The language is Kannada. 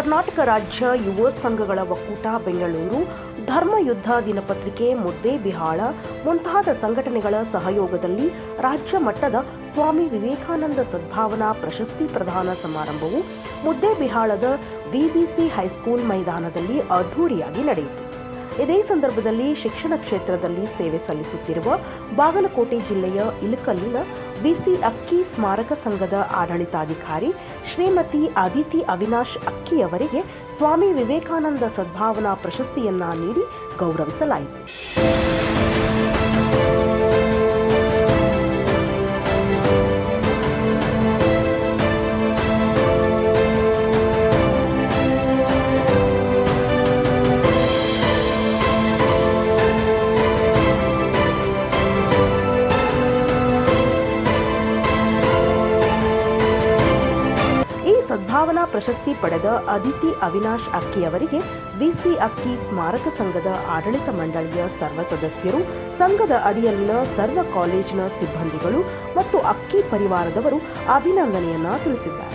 ಕರ್ನಾಟಕ ರಾಜ್ಯ ಯುವ ಸಂಘಗಳ ಒಕ್ಕೂಟ, ಬೆಂಗಳೂರು. ಧರ್ಮಯುದ್ಧ ದಿನಪತ್ರಿಕೆ, ಮುದ್ದೆ ಬಿಹಾಳ ಮುಂತಾದ ಸಂಘಟನೆಗಳ ಸಹಯೋಗದಲ್ಲಿ ರಾಜ್ಯ ಮಟ್ಟದ ಸ್ವಾಮಿ ವಿವೇಕಾನಂದ ಸದ್ಭಾವನಾ ಪ್ರಶಸ್ತಿ ಪ್ರದಾನ ಸಮಾರಂಭವು ಮುದ್ದೆ ಬಿಹಾಳದ ವಿಬಿಸಿ ಹೈಸ್ಕೂಲ್ ಮೈದಾನದಲ್ಲಿ ಅದ್ಧೂರಿಯಾಗಿ ನಡೆಯಿತು. ಇದೇ ಸಂದರ್ಭದಲ್ಲಿ ಶಿಕ್ಷಣ ಕ್ಷೇತ್ರದಲ್ಲಿ ಸೇವೆ ಸಲ್ಲಿಸುತ್ತಿರುವ ಬಾಗಲಕೋಟೆ ಜಿಲ್ಲೆಯ ಇಲಕಲ್ಲಿನ ಬಿಸಿ ಅಕ್ಕಿ ಸ್ಮಾರಕ ಸಂಘದ ಆಡಳಿತಾಧಿಕಾರಿ ಶ್ರೀಮತಿ ಅದಿತಿ ಅವಿನಾಶ್ ಅಕ್ಕಿಯವರಿಗೆ ಸ್ವಾಮಿ ವಿವೇಕಾನಂದ ಸದ್ಭಾವನಾ ಪ್ರಶಸ್ತಿಯನ್ನ ನೀಡಿ ಗೌರವಿಸಲಾಯಿತು. ಸದ್ಭಾವನಾ ಪ್ರಶಸ್ತಿ ಪಡೆದ ಅದಿತಿ ಅವಿನಾಶ್ ಅಕ್ಕಿ ಅವರಿಗೆ ವಿಸಿ ಅಕ್ಕಿ ಸ್ಮಾರಕ ಸಂಘದ ಆಡಳಿತ ಮಂಡಳಿಯ ಸರ್ವ ಸದಸ್ಯರು, ಸಂಘದ ಅಡಿಯಲ್ಲಿನ ಸರ್ವ ಕಾಲೇಜಿನ ಸಿಬ್ಬಂದಿಗಳು ಮತ್ತು ಅಕ್ಕಿ ಪರಿವಾರದವರು ಅಭಿನಂದನೆಯನ್ನ ತಿಳಿಸಿದ್ದಾರೆ.